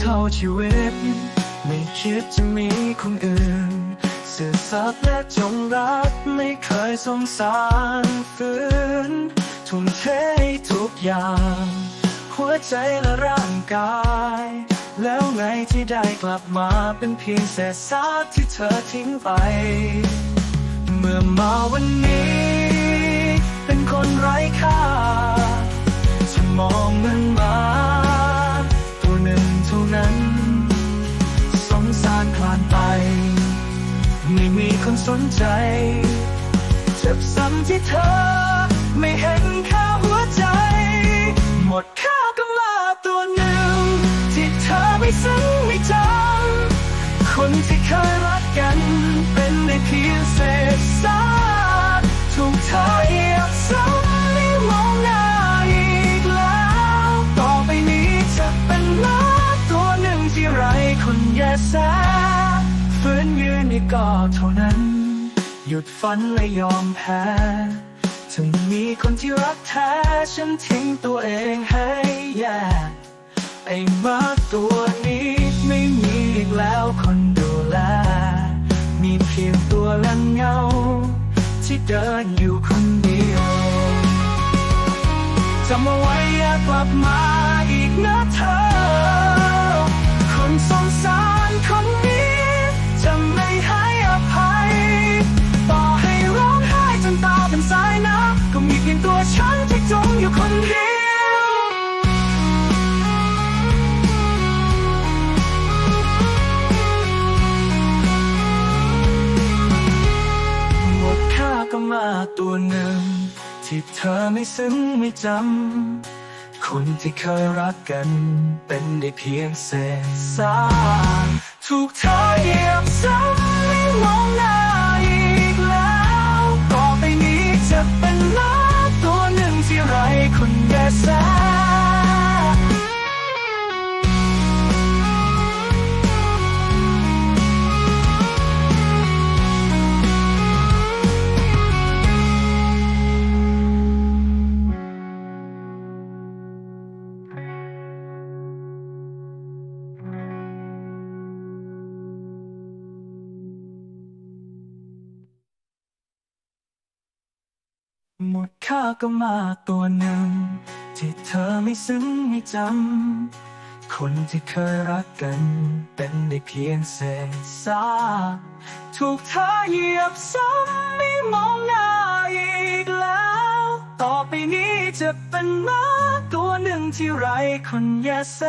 เท่าชีวิต ไม่คิดจะมีคนอื่น สื่อสัตย์และจงรักไม่เคยสงสารฝืนทุ่มเททุกอย่าง หัวใจและร่างกาย แล้วไงที่ได้กลับมาเป็นเพียงเศษซากที่เธอทิ้งไป เมื่อมาวันนี้ เป็นคนไร้ค่า มีคนสนใจ เจ็บซ้ำที่เธอ ไม่เห็นค่าหัวใจ หมดค่ากำลาตัวหนึ่ง ที่เธอไม่ซึ้ง ก็เท่านั้น หยุดฝันและยอมแพ้ถึงมีคนที่รักแท้ฉันทิ้งตัวเองให้แย่ไอ้มาตัวนี้ไม่มีอีกแล้วคนดูแล มีเพียงตัวและเงา ที่เดินอยู่คนเดียวจำเอาไว้อย่ากลับมา คนเดียวหมดค่าก็มาตัวหนึ่ง ที่เธอไม่ซึ้งไม่จำ คนที่เคยรักกัน เป็นได้เพียงเศษซากถูกเธอเหยียบซ้ำไม่มองหน้า หมดค่าก็มาตัวหนึ่ง ที่เธอไม่ซึ้งไม่จำ คนที่เคยรักกัน เป็นได้เพียงเศษซากถูกเธอเหยียบซ้ำไม่มองหน้าอีกแล้ว ต่อไปนี้จะเป็นม้าตัวหนึ่งที่ไร้คนแยแส